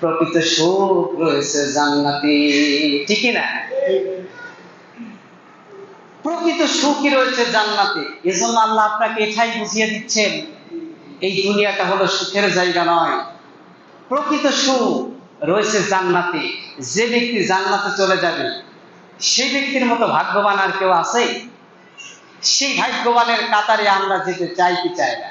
প্রকৃত সুখ রয়েছে জান্নাতে। ঠিকই না? প্রকৃত সুখই রয়েছে জান্নাতে। এজন্য আল্লাহ আপনাকে এটাই বুঝিয়ে দিচ্ছেন। এই দুনিয়াটা হলো সুখের জায়গা নয়। প্রকৃত সুখ রয়েছে জান্নাতে। যে ব্যক্তি জান্নাতে চলে যাবে সেই ব্যক্তির মতো ভাগ্যবান আর কেউ আছে? সেই ভাগ্যবানের কাতারে আমরা যেতে চাই কি চাই না?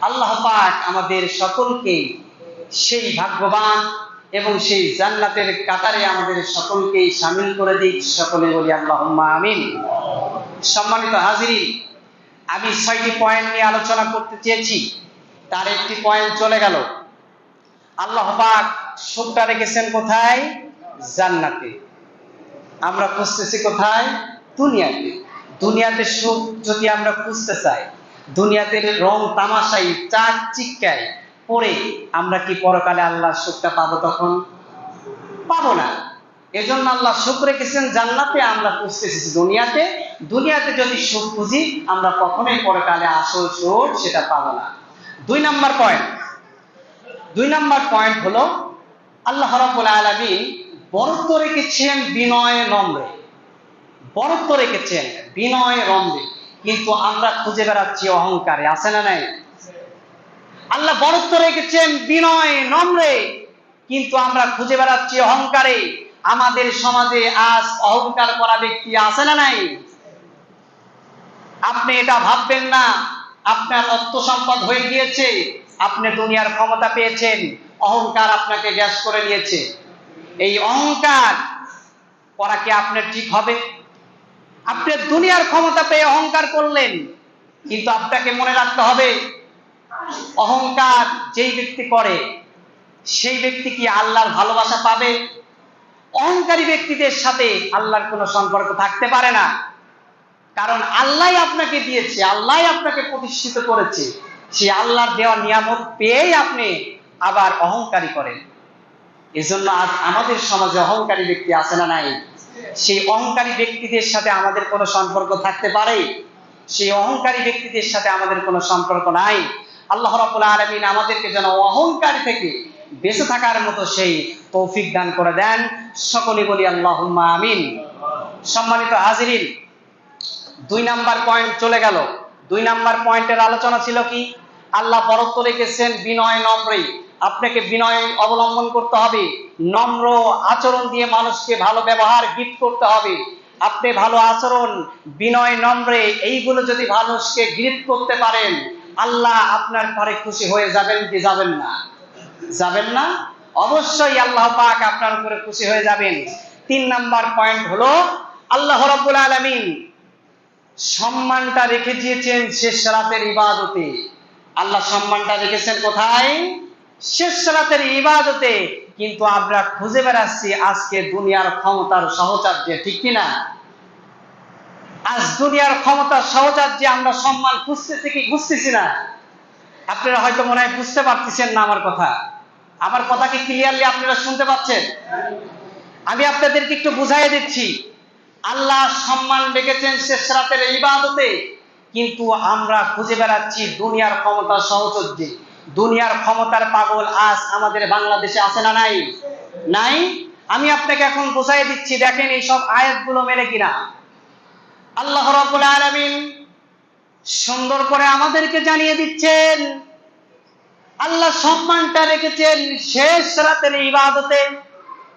আল্লাহ পাক আমাদের সকলকে সেই ভাগ্যবান এবং সেই জান্নাতের কাতারে আমাদের সকলকেই সামিল করে দিক। সকলে বলি আল্লাহ আমিন। সম্মানিত হাজিরি আমি ছয়টি পয়েন্ট নিয়ে আলোচনা করতে চেয়েছি। তার একটি পয়েন্ট চলে গেল। আল্লাহ পাক সুখটা রেখেছেন কোথায়? জান্নাতে। আমরা খুঁজতেছি কোথায়? দুনিয়াতে। দুনিয়াতে সুখ যদি আমরা খুঁজতে চাই, দুনিয়াতে রং তামাশাই, চার চিক্কায় পরে আমরা কি পরকালে আল্লাহর সুখটা পাবো তখন? পাবো না। এজন্য আল্লাহ সুখ রেখেছেন জান্নাতে, আমরা খুঁজতেছি দুনিয়াতে। দুনিয়াতে যদি সুখ খুঁজি, আমরা কখনোই পরকালে আসল সুখ সেটা পাবো না। দুই নাম্বার পয়েন্ট দুই নাম্বার পয়েন্ট হলো, আল্লাহ রাব্বুল আলামিন বরত্ব রেখেছেন বিনয়, নম্রে। বরত্ব রেখেছেন বিনয়, নম্রে। কিন্তু আমরা খুঁজে বেড়াচ্ছি অহংকারে, আছে না নাই? আল্লাহ বরত্ব রেখেছেন বিনয়, নম্রে। কিন্তু আমরা খুঁজে বেড়াচ্ছি অহংকারে। আমাদের সমাজে আজ অহংকার করা ব্যক্তি আছে না নাই? আপনি এটা ভাববেন না। আপনার অর্থ সম্পদ হয়ে গিয়েছে। আপনি দুনিয়ার ক্ষমতা পেয়েছেন। অহংকার আপনাকে গ্যাস করে নিয়েছে। এই অহংকার করা কি আপনার ঠিক হবে? আপনি দুনিয়ার ক্ষমতা পেয়ে অহংকার করলেন। কিন্তু আপনাকে মনে রাখতে হবে অহংকার যেই ব্যক্তি করে, সেই ব্যক্তি কি আল্লাহর ভালোবাসা পাবে? অহংকারী ব্যক্তিদের সাথে আল্লাহর কোনো সম্পর্ক থাকতে পারে না। কারণ আল্লাহ আপনাকে দিয়েছে আল্লাহ আপনাকে প্রতিষ্ঠিত করেছে। সেই আল্লাহর দেওয়া নিয়ামত পেয়েই আপনি আবার অহংকারী করেন। এজন্য আজ আমাদের সমাজে অহংকারী ব্যক্তি আছে না নাই? সেই অহংকারী ব্যক্তিদের সাথে আমাদের কোনো সম্পর্ক থাকতে পারে? সেই অহংকারী ব্যক্তিদের সাথে আমাদের কোনো সম্পর্ক নাই? আল্লাহ রাব্বুল আলামিন আমাদেরকে যেন অহংকারী থেকে বেঁচে থাকার মতো সেই তৌফিক দান করে দেন। সকলে বলি আল্লাহুম্মা আমিন। সম্মানিত হাজিরিন, দুই নাম্বার পয়েন্ট চলে গেল। দুই নাম্বার পয়েন্টের আলোচনা ছিল কি? আল্লাহ বরত্ব রেখেছেন বিনয় নম্রে আপনাকে বিনয় অবলম্বন করতে হবে। নম্র আচরণ দিয়ে মানুষকে ভালো ব্যবহার গিফট করতে হবে। আপনি ভালো আচরণ, বিনয়, নম্রে, এইগুলো যদি মানুষকে গিফট করতে পারেন আল্লাহ আপনার পরে খুশি হয়ে যাবেন কি যাবেন না? যাবেন না? অবশ্যই আল্লাহ পাক আপনার উপরে খুশি হয়ে যাবেন। তিন নাম্বার পয়েন্ট হলো আল্লাহ রাব্বুল আলামিন সম্মানটা রেখে দিয়েছেন শেষ রাতের ইবাদতে। আল্লাহ সম্মানটা রেখেছেন কোথায়? শেষ রাতের ইবাদতে। কিন্তু আমরা খুঁজে বেড়াচ্ছি আজকে দুনিয়ার ক্ষমতার সহচার্যে ঠিক কিনা? আজ দুনিয়ার ক্ষমতার সহচার্যে আমরা সম্মান খুঁজতেছি কি খুঁজতেছি না, আপনারা হয়তো মনে হয় বুঝতে পারতেছেন না আমার কথা। আমার কথা কি ক্লিয়ারলি আপনারা শুনতে পাচ্ছেন? আমি আপনাদেরকে একটু বুঝাই দিচ্ছি, আল্লাহ সম্মান রেখেছেন শেষ রাতের ইবাদতে, কিন্তু আমরা খুঁজে বেড়াচ্ছি দুনিয়ার ক্ষমতার সহচর্যে দুনিয়ার ক্ষমতার পাগল আজ আমাদের বাংলাদেশে আছে না নাই? নাই? আমি আপনাকে এখন বুঝাই দিচ্ছি, দেখেন এই সব আয়াতগুলো মেলে কিনা। আল্লাহ রাব্বুল আলামিন সুন্দর করে আমাদেরকে জানিয়ে দিচ্ছেন। আল্লাহ সম্মানটা রেখেছেন শেষ রাতের ইবাদতে।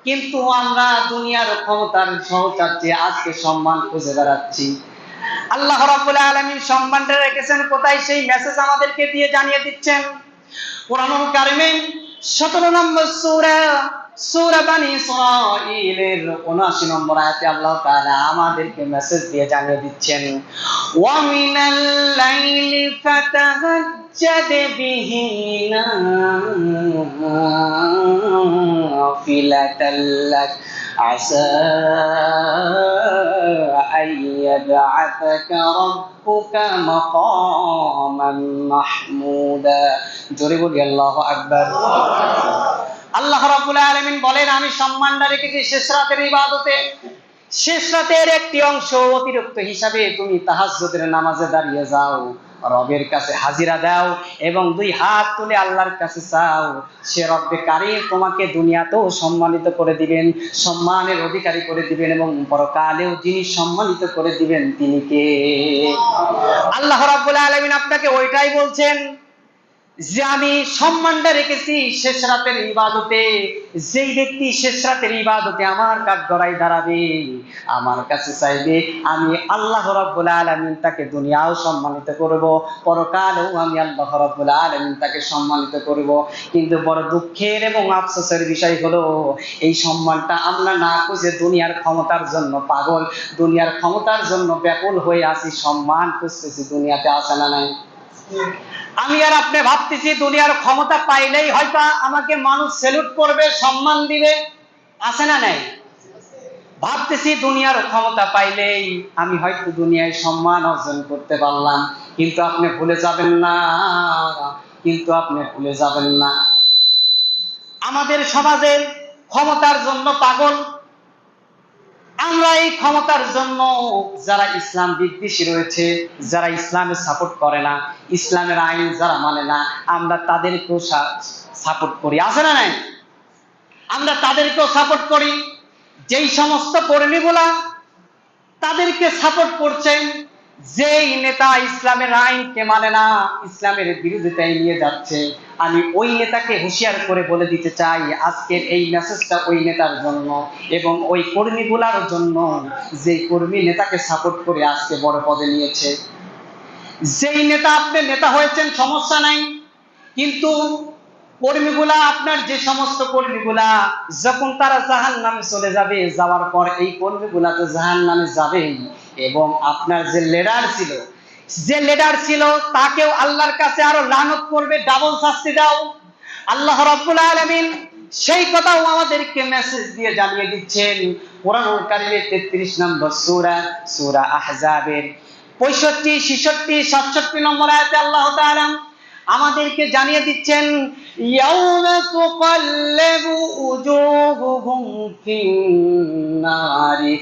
কিন্তু আমরা দুনিয়ার ক্ষমতার সহচার্যে আজকে সম্মান খুঁজে বেড়াচ্ছি। আল্লাহ রাব্বুল আলামিন সম্মানটা রেখেছেন। কোথায় সেই মেসেজ আমাদেরকে দিয়ে জানিয়ে দিচ্ছেন? কোরআনুল কারিমে 17 নম্বর সূরা সুরাবান ইসরাইলের উনআশি নম্বর আয়াতে আল্লাহ তাআলা আমাদেরকে মেসেজ দিয়ে জানিয়ে দিচ্ছেন ওয়া মিনাল লাইলি ফাতাহাজ্জাদ বিহি নাফিলাতাল্লাক আসা আন ইয়াবআসাকা রাব্বুকা মাকামান মাহমুদা জোরে বলি আল্লাহু আকবার আল্লাহু আকবার রাব্বুল আলমিন বলেন, আমি সম্মানটা রেখেছি শেষ রাতের ইবাদতে। শেষ রাতের একটি অংশ অতিরিক্ত হিসাবে তুমি তাহাজ্জুদের নামাজে দাঁড়িয়ে যাও, রবের কাছে হাজিরা দাও এবং দুই হাত তুলে আল্লাহর কাছে চাও। সে রব্বে কারিম তোমাকে দুনিয়াতেও সম্মানিত করে দিবেন, সম্মানের অধিকারী করে দিবেন এবং পরকালেও যিনি সম্মানিত করে দিবেন তিনি কে? আল্লাহ রাব্বুল আলামিন আপনাকে ওইটাই বলছেন যে আমি সম্মানটা রেখেছি শেষ রাতের ইবাদতে, যেই ব্যক্তি শেষ রাতের ইবাদতে আমার কাঠ গড়াই দাঁড়াবে, আমার কাছে চাইবে, আমি আল্লাহ রাব্বুল আলামিন তাকে দুনিয়াও সম্মানিত করব, পরকালেও আমি আল্লাহ রাব্বুল আলামিন তাকে সম্মানিত করব। কিন্তু বড় দুঃখের এবং আফসোসের বিষয় হলো, এই সম্মানটা আমরা না খুঁজে দুনিয়ার ক্ষমতার জন্য পাগল, দুনিয়ার ক্ষমতার জন্য ব্যাকুল হয়ে আছি, সম্মান খুঁজতেছি, দুনিয়াতে আসে না নাই? আমি আর আপনি ভাবতেছি, দুনিয়ার ক্ষমতা পাইলেই হয়তো আমাকে মানুষ সেলুট করবে, সম্মান দিবে। আছে না নাই? ভাবতেছি, দুনিয়ার ক্ষমতা পাইলেই আমি হয়তো দুনিয়ায় সম্মান অর্জন করতে পারলাম। কিন্তু আপনি ভুলে যাবেন না, কিন্তু আপনি ভুলে যাবেন না। আমাদের সমাজের ক্ষমতার জন্য পাগল। আমরা এই ক্ষমতার জন্য যারা ইসলাম বিদ্বেষী রয়েছে, যারা ইসলামে সাপোর্ট করে না, ইসলামের আইন যারা মানে না, আমরা তাদেরকেও সাপোর্ট করি। আছে না নাই? আমরা তাদেরকেও সাপোর্ট করি। যেই সমস্ত কর্মীগুলা তাদেরকে সাপোর্ট করছেন যেই নেতা ইসলামের আইনকে মানে না, ইসলামের বিরোধিতায় নিয়ে যাচ্ছে, আমি ওই নেতাকে হুঁশিয়ার করে বলে দিতে চাই, আজকের এই মেসেজটা ওই নেতার জন্য এবং ওই কর্মীগুলার জন্য যে কর্মী নেতাকে সাপোর্ট করে আজকে বড় পদে নিয়েছে। যেই নেতা আপনি নেতা হয়েছেন, সমস্যা নাই, কিন্তু কর্মীগুলা, আপনার যে সমস্ত কর্মীগুলা, যখন তারা জাহান নামে চলে যাবে, যাওয়ার পর এই কর্মীগুলা তো জাহান নামে যাবেই। এবং আপনার যে লেডার ছিল, যে লেডার ছিল, তাকেও আল্লাহর কাছে আরও লানত করবে ডাবল শাস্তি দাও। আল্লাহ রব্বুল আলামিন সেই কথাও আমাদেরকে মেসেজ দিয়ে জানিয়ে দিচ্ছেন। কোরআনুল কারিমের 33 নম্বর সূরা সূরা আহজাবের 65 66 67 নম্বর আয়াতে আল্লাহ তাআলা আমাদেরকে জানিয়ে দিচ্ছেন, ইয়াউমা তুকাল্লাবু উজুহুহুম ফিন্নারি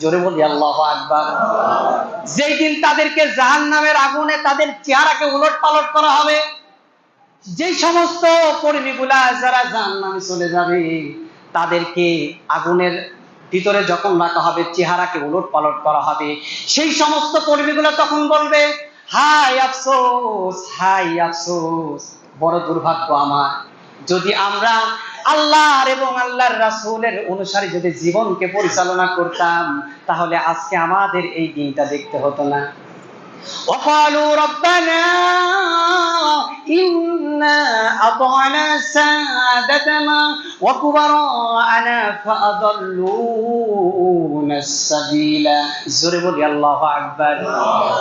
জোরে বলি, আল্লাহু আকবার। যেই তাদেরকে জাহান্নামের আগুনে তাদের চেহারাকে উলট পালট করা হবে, যেই সমস্ত কর্মীগুলা যারা জাহান্নামে চলে যাবে তাদেরকে আগুনের ভিতরে যখন রাখা হবে চেহারাকে উলট পালট করা হবে সেই সমস্ত কর্মীগুলো তখন বলবে হাই আফসোস হাই আফসোস বড় দুর্ভাগ্য আমার যদি আমরা আল্লাহর এবং আল্লাহর রাসূলের অনুসারে যদি জীবনকে পরিচালনা করতাম তাহলে আজকে আমাদের এই দিনটা দেখতে হতো না وقالوا ربنا إنا أطعنا سادتنا وكبراءنا فأضلونا সাবিলা। জোরে বলি, আল্লাহ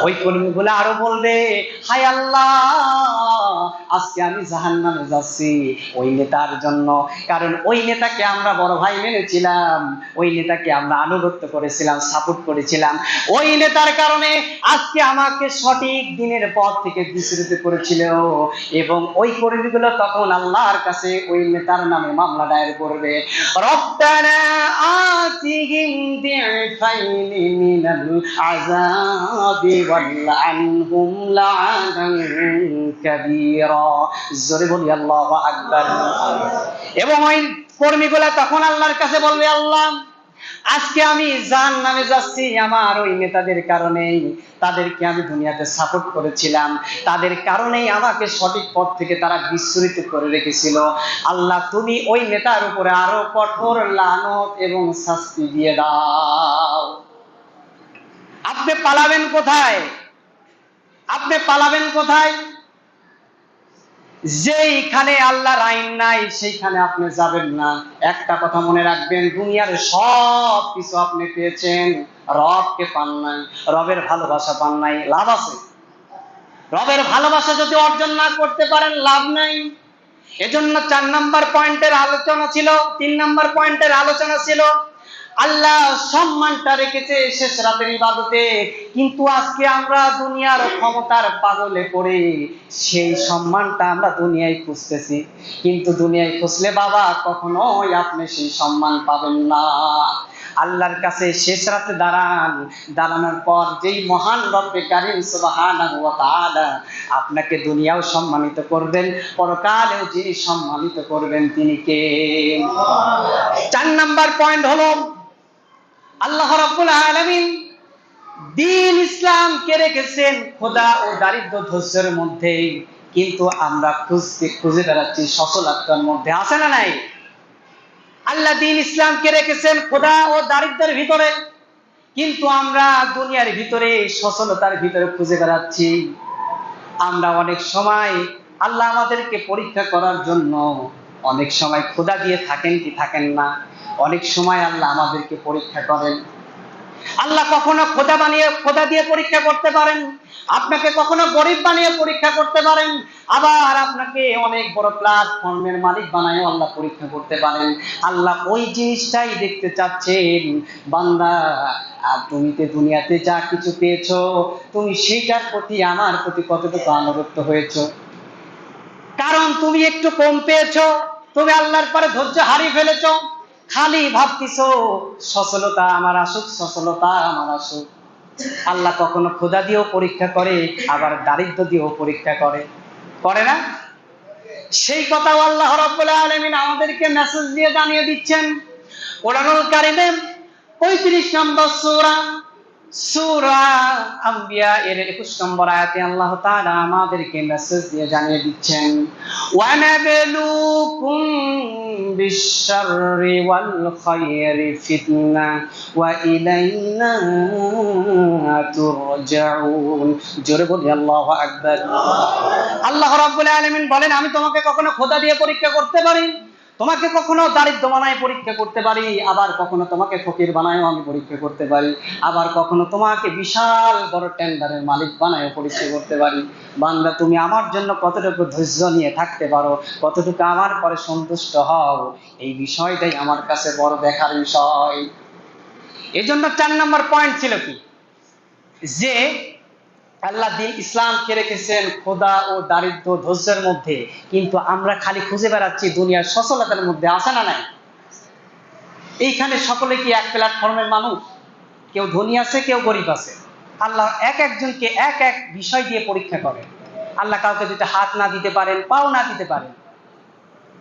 ওই কর্মীগুলো আরও বলবে আল্লাহ, আজকে আমি জাহান্নামে যাচ্ছি ওই নেতার জন্য। কারণ ওই নেতাকে আমরা বড় ভাই মেনেছিলাম, ওই নেতাকে আমরা আনুগত্য করেছিলাম সাপোর্ট করেছিলাম। ওই নেতার কারণে আজকে আমাকে সঠিক দিনের থেকে করেছিল এবং ওই কর্মীগুলো তখন আল্লাহর কাছে ওই নেতার নামে মামলা দায়ের করবে। রপ্তানা আতিহিম দিফাইনি مِنَ الْعَذَابِ ওয়ালআনহুম لَعَنًا كَبِيرًا। জোরে বলি আল্লাহু আকবার। এবং ওই কর্মীগুলা তখন আল্লাহর কাছে বলবে, আল্লাহ আজকে আমি জান নামে যাচ্ছি, আমার ওই নেতাদের কারণেই। তাদেরকে আমি দুনিয়াতে সাপোর্ট করেছিলাম। তাদের কারণেই আমাকে সঠিক পথ থেকে তারা বিস্মৃত করে রেখেছিল। আল্লাহ, তুমি ওই নেতার উপরে আরও কঠোর লানত এবং শাস্তি দিয়ে দাও। আপনি পালাবেন কোথায়? আপনি পালাবেন কোথায়? যেইখানে আল্লাহর আইন নাই, সেইখানে আপনি যাবেন না। একটা কথা মনে রাখবেন, দুনিয়ার সব কিছু আপনি পেয়েছেন। রবকে পান নাই, রবের ভালোবাসা পান নাই, লাভ আছে? রবের ভালোবাসা যদি অর্জন না করতে পারেন, লাভ নাই। এজন্য চার নাম্বার পয়েন্টের আলোচনা ছিল, তিন নাম্বার পয়েন্টের আলোচনা ছিল আল্লাহ সম্মানটা রেখেছে শেষ রাতের ইবাদতে। কিন্তু আজকে আমরা দুনিয়ার ক্ষমতার পাগলে পড়ে, সেই সম্মানটা আমরা দুনিয়ায় খুঁজতেছি। কিন্তু দুনিয়ায় খুঁজলে বাবা, কখনোই আপনি সেই সম্মান পাবেন না। আল্লাহর কাছে শেষ রাতে দাঁড়ান। দাঁড়ানোর পর যেই মহান রব্বে কারিম সুবহানাহু আপনাকে দুনিয়াও সম্মানিত করবেন, পরকালেও যিনি সম্মানিত করবেন তিনি কে? চার নাম্বার পয়েন্ট হলো আল্লাহ রাব্বুল আলামিন দিন ইসলাম কে রেখেছেন? খোদা ও দারিদ্র ধৈর্যের মধ্যে। কিন্তু আমরা খুঁজতে, খুঁজে বেড়াচ্ছি সফলতার মধ্যে। আছে না নাই? আল্লাহ দিন ইসলামকে রেখেছেন? খোদা ও দারিদ্রের ভিতরে। কিন্তু আমরা দুনিয়ার ভিতরে, সচলতার ভিতরে খুঁজে বেড়াচ্ছি। আমরা অনেক সময় আল্লাহ আমাদেরকে পরীক্ষা করার জন্য অনেক সময় খোদা দিয়ে থাকেন কি থাকেন না। অনেক সময় আল্লাহ আমাদেরকে পরীক্ষা করেন। আল্লাহ কখনো খোদা বানিয়ে, খোদা দিয়ে পরীক্ষা করতে পারেন। আপনাকে কখনো গরিব বানিয়ে পরীক্ষা করতে পারেন। আবার আপনাকে অনেক বড় প্ল্যাটফর্মের মালিক বানায় আল্লাহ পরীক্ষা করতে পারেন। আল্লাহ ওই জিনিসটাই দেখতে চাচ্ছেন। বান্দা, আর তুমি তো দুনিয়াতে যা কিছু পেয়েছ, তুমি সেইটার প্রতি, আমার প্রতি কতটুকু আনুগত্য হয়েছো? কারণ তুমি একটু কম পেয়েছ। তুমি আল্লাহর পরে ধৈর্য হারিয়ে ফেলেছো। খালি ভাবতেছ, সচলতা আমার আসুক, সচলতা আমার আসুক। আল্লাহ কখনো খোদা দিয়েও পরীক্ষা করে, আবার দারিদ্র দিয়েও পরীক্ষা করে। করে না? সেই কথা আল্লাহ রাব্বুল আলামিন আমাদেরকে মেসেজ দিয়ে জানিয়ে দিচ্ছেন। কোরআনুল 35 নম্বর সূরা সূরা আম্বিয়া এর 21 নম্বর আয়াতে আল্লাহ তাআলা আমাদেরকে মেসেজ দিয়ে জানিয়ে দিচ্ছেন ওয়া নাবলুকুম বিশ-শাররি ওয়াল খায়রি ফিতনা ওয়া ইলাইনা তুরজাউন। জোরে বলি আল্লাহু আকবার। আল্লাহ রাব্বুল আলামিন বলেন আমি তোমাকে কখনো খোদা দিয়ে পরীক্ষা করতে পারি তোমাকে কখনো দারিদ্র বানায় পরীক্ষা করতে পারি, আবার কখনো তোমাকে ফকির বানায়ও আমি পরীক্ষা করতে পারি, আবার কখনো তোমাকে বিশাল বড় টেন্ডারের মালিক বানায়ও পরীক্ষা করতে পারি। বান্দা, তুমি আমার জন্য কতটুকু ধৈর্য নিয়ে থাকতে পারো, কতটুকু আমার পরে সন্তুষ্ট হও, এই বিষয়টাই আমার কাছে বড় দেখার বিষয়। এজন্য চার নম্বর পয়েন্ট ছিল কি? যে আল্লাহ দিন ইসলামকে রেখেছেন খোদা ও দারিদ্র ধৈর্যের মধ্যে। কিন্তু আমরা খালি খুঁজে বেড়াচ্ছি দুনিয়ার সচলতার মধ্যে, আছে না নাই? এইখানে সকলে কি এক প্ল্যাটফর্মের মানুষ? কেউ ধনী আছে, কেউ গরিব আছে। আল্লাহ এক একজনকে এক এক বিষয় দিয়ে পরীক্ষা করে। আল্লাহ কাউকে যদি হাত না দিতে পারেন, পাও না দিতে পারেন,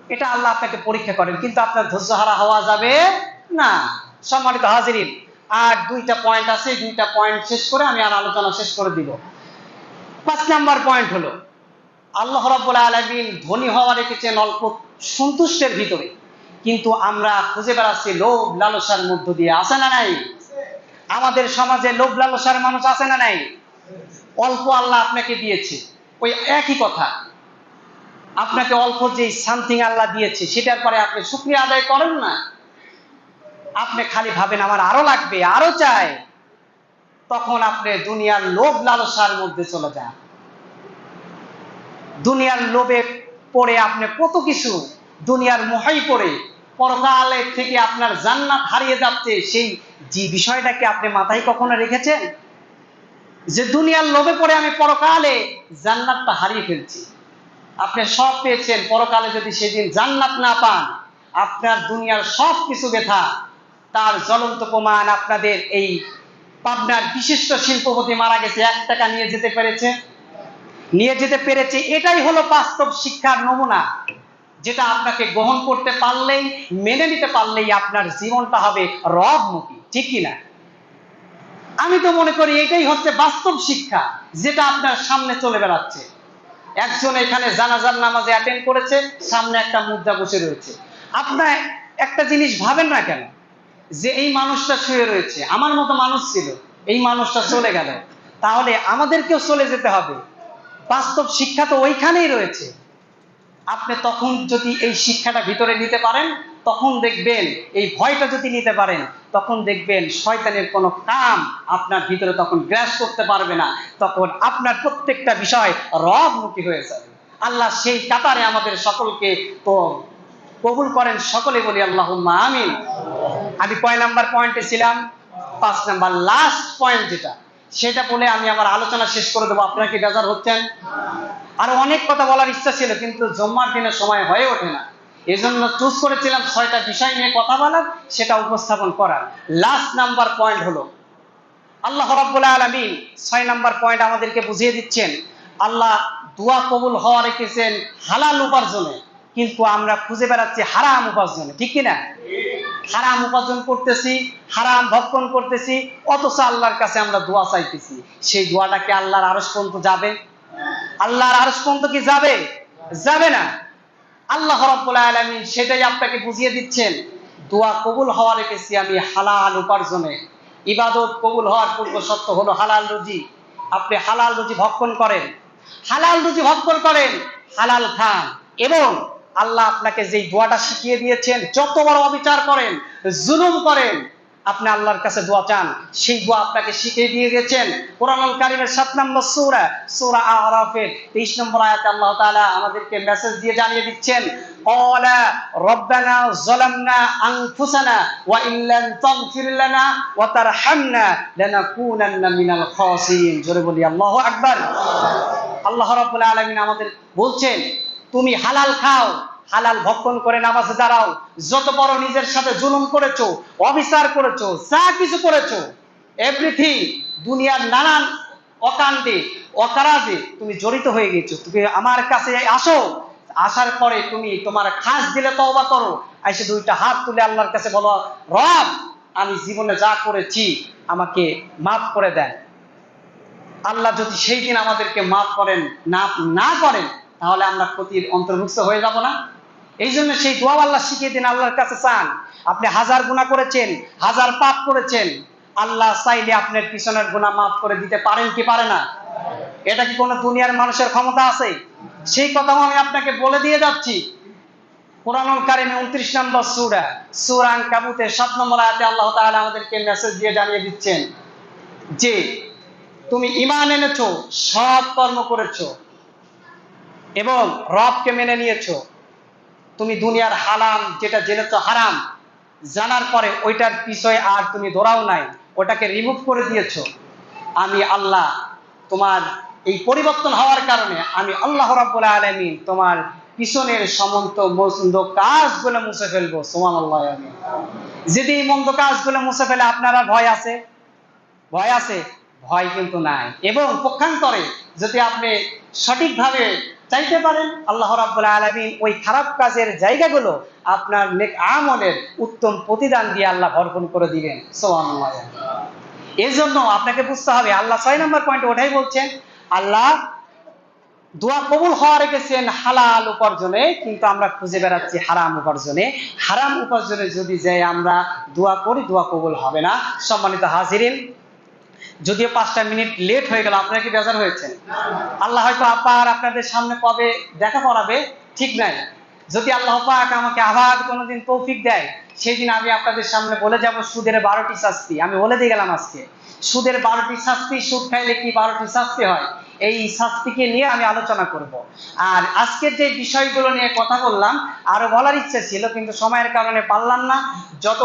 এটা আল্লাহ আপনাকে পরীক্ষা করেন। কিন্তু আপনার ধৈর্য হারা হওয়া যাবে না। সম্মানিত হাজিরিন আর দুইটা পয়েন্ট আছে, এই দুইটা পয়েন্ট শেষ করে আমি আর আলোচনা শেষ করে দিব। পাঁচ নাম্বার পয়েন্ট হলো, আল্লাহ রাব্বুল আলামিন ধনী হওয়া রেখেছেন অল্প সন্তুষ্টের ভিতরে। কিন্তু আমরা খুঁজে বেড়াচ্ছি লোভ লালসার মধ্য দিয়ে, আছে না নাই? আমাদের সমাজে লোভ লালসার মানুষ আছে না নাই? অল্প আল্লাহ আপনাকে দিয়েছে। ওই একই কথা, আপনাকে অল্প যে সামথিং আল্লাহ দিয়েছে, সেটার পরে আপনি শুক্রিয়া আদায় করেন না? আপনি খালি ভাবেন, আমার আরও লাগবে, আরও চাই। তখন আপনি দুনিয়ার লোভ লালসার মধ্যে চলে যান। দুনিয়ার লোভে পড়ে আপনি কত কিছু, দুনিয়ার মোহাই পড়ে, পরকালে থেকে আপনার জান্নাত হারিয়ে যাচ্ছে, সেই যে বিষয়টাকে আপনি মাথায় কখনো রেখেছেন? যে দুনিয়ার লোভে পড়ে আমি পরকালে জান্নাতটা হারিয়ে ফেলছি। আপনি সব পেয়েছেন, পরকালে যদি সেদিন জান্নাত না পান, আপনার দুনিয়ার সব কিছু ব্যথা তার জ্বলন্ত প্রমাণ আপনাদের এই পাবনার বিশিষ্ট শিল্পপতি মারা গেছে, এক টাকা নিয়ে যেতে পেরেছে। নিয়ে যেতে পেরেছে, এটাই হলো বাস্তব শিক্ষার নমুনা, যেটা আপনাকে গ্রহণ করতে পারলেই, মেনে নিতে পারলেই আপনার জীবনটা হবে রবমুখী, ঠিক কিনা? আমি তো মনে করি এটাই হচ্ছে বাস্তব শিক্ষা, যেটা আপনার সামনে চলে বেড়াচ্ছে। একজন এখানে জানাজার নামাজে অ্যাটেন্ড করেছে, সামনে একটা মুদ্রা বসে রয়েছে। আপনার একটা জিনিস ভাবেন না কেন? যে এই মানুষটা শুয়ে রয়েছে, আমার মতো মানুষ ছিল, এই মানুষটা চলে গেল। তাহলে আমাদেরকেও চলে যেতে হবে। বাস্তব শিক্ষা তো ওইখানেই রয়েছে। আপনি তখন যদি এই শিক্ষাটা ভিতরে নিতে পারেন, তখন দেখবেন, এই ভয়টা যদি নিতে পারেন, তখন দেখবেন শয়তানের কোনো কাম আপনার ভিতরে তখন গ্রাস করতে পারবে না। তখন আপনার প্রত্যেকটা বিষয় রবমুখী হয়ে যাবে। আল্লাহ সেই কাতারে আমাদের সকলকে তো কবুল করেন, সকলে বলি আল্লাহ আমিন। আমি কয় নাম্বার পয়েন্টে ছিলাম? পাঁচ নাম্বার লাস্ট পয়েন্ট যেটা, সেটা বলে আমি আমার আলোচনা শেষ করে দেবো। আপনারা কি বেজার হচ্ছেন? আর অনেক কথা বলার ইচ্ছা ছিল, কিন্তু জম্মার দিনে সময় হয়ে ওঠে না। এই জন্য চুজ করেছিলাম ছয়টা বিষয় নিয়ে কথা বলার, সেটা উপস্থাপন করার। লাস্ট নাম্বার পয়েন্ট হলো, আল্লাহ রাব্বুল আলামিন ছয় নাম্বার পয়েন্ট আমাদেরকে বুঝিয়ে দিচ্ছেন, আল্লাহ দোয়া কবুল হওয়া রেখেছেন হালাল উপার্জনে, কিন্তু আমরা খুঁজে বেড়াচ্ছি হারাম উপার্জনে, ঠিক কিনা? হারাম উপার্জন করতেছি, হারাম ভক্ষণ করতেছি, অথচ আল্লাহর কাছে আমরা দোয়া চাইতেছি। সেই দোয়াটা কি আল্লাহর আরস পর্যন্ত যাবে? আল্লাহর আরস পর্যন্ত কি যাবে? যাবে না। আল্লাহ রাব্বুল আলামিন সেটাই আপনাকে বুঝিয়ে দিচ্ছেন। দোয়া কবুল হওয়া রেখেছি আমি হালাল উপার্জনে। ইবাদত কবুল হওয়ার পূর্ব সত্য হলো হালাল রুজি। আপনি হালাল রুজি ভক্ষণ করেন। হালাল রুজি ভক্ষণ করেন। হালাল খান। এবং আল্লাহ আপনাকে যেই দোয়াটা শিখিয়ে দিয়েছেন, যত বড় অবিচার করেন, জুলুম করেন, আপনি আল্লাহর কাছে দোয়া চান। সেই দোয়া আপনাকে শিখিয়ে দিয়ে গেছেন। কোরআনুল কারিমের সাত নম্বর সূরা সূরা আরাফের 23 নম্বর আয়াতে আল্লাহ তাআলা আমাদেরকে মেসেজ দিয়ে জানিয়ে দিচ্ছেন, ক্বালা রব্বানা যালামনা আনফুসানা ওয়া ইন লাম তাগফির লানা ওয়া তারহামনা লানাকুনান্না মিনাল খাসিরিন। জোরে বলি, আল্লাহু আকবার। আল্লাহ রাব্বুল আলামিন আমাদের বলছেন তুমি হালাল খাও, হালাল ভক্ষণ করে নামাজে দাঁড়াও। যত বড় নিজের সাথে জুলুম করেছ, অবিচার করেছ, যা কিছু করেছ এভরিথিং দুনিয়ার নানান অকাণ্ডে, অকারাজে তুমি জড়িত হয়ে গেছো তুমি আমার কাছে আসো, আসার পরে তুমি তোমার খাস দিলে তওবা করো। এসে দুইটা হাত তুলে আল্লাহর কাছে বলো, রব, আমি জীবনে যা করেছি, আমাকে মাফ করে দেন। আল্লাহ যদি সেই দিন আমাদেরকে মাফ করেন, না না করেন তাহলে আমরা ক্ষতির অন্তর্ভুক্ত হয়ে যাব না। এই জন্য সেই দোয়া আল্লাহ শিখিয়ে দিন, আল্লাহর কাছে চান। আপনি হাজার গুণা করেছেন, হাজার পাপ করেছেন। আল্লাহ চাইলে আপনার পিছনের গুণা মাফ করে দিতে পারেন কি পারে না? এটা কি কোনো দুনিয়ার মানুষের ক্ষমতা আছে? সেই কথাও আমি আপনাকে বলে দিয়ে যাচ্ছি। আল্লাহ আমাদেরকে মেসেজ দিয়ে জানিয়ে দিচ্ছেন যে, তুমি ইমান এনেছো, সৎ কর্ম করেছ এবং রবকে মেনে নিয়েছো। তুমি দুনিয়ার হালাম যেটা জেনেছো হারাম, জানার পরে ওইটার বিষয়ে আর তুমি দৌড়াও নাই, ওটাকে রিমুভ করে দিয়েছ। আমি আল্লাহ তোমার এই পরিবর্তন হওয়ার কারণে আমি আল্লাহ রাব্বুল আলামিন তোমার পিছনের সমন্ত মন্দ কাজগুলো মুছে ফেলব সোমান আল্লাহ আমি যদি এই মন্দ কাজগুলো মুছে ফেলে আপনারা ভয় আছে? ভয় আছে? ভয় কিন্তু নাই। এবং পক্ষান্তরে যদি আপনি সঠিকভাবে চাইতে পারেন, আল্লাহ রাব্বুল আলামিন ওই খারাপ কাজের জায়গাগুলো আপনার নেক আমলের উত্তম প্রতিদান দিয়ে আল্লাহ ভরপুর করে দিবেন। এর জন্য আপনাকে বুঝতে হবে, আল্লাহ ছয় নম্বর পয়েন্ট ওটাই বলছেন, আল্লাহ দোয়া কবুল হওয়া রেখেছেন হালাল উপার্জনে, কিন্তু আমরা খুঁজে বেড়াচ্ছি হারাম উপার্জনে। হারাম উপার্জনে যদি যাই আমরা দোয়া করি, দোয়া কবুল হবে না। সম্মানিত হাজিরিন যদিও পাঁচটা মিনিট লেট হয়ে গেল, আপনারা কি বেজার হয়েছেন? আল্লাহ হয়তো আবার আপনাদের সামনে কবে দেখা করাবে, ঠিক নাই। যদি আল্লাহ পাক আমাকে আবার কোনোদিন তৌফিক দেয় সেই দিন আমি আপনাদের সামনে বলে যাব, সুদের বারোটি শাস্তি। আমি বলে দিয়ে গেলাম আজকে, সুদের বারোটি শাস্তি, সুদ খাইলে কি বারোটি শাস্তি হয়? এই শাস্তিকে নিয়ে আমি আলোচনা করব। আর আজকের যে বিষয়গুলো নিয়ে কথা বললাম, আরও বলার ইচ্ছে ছিল, কিন্তু সময়ের কারণে পারলাম না। যত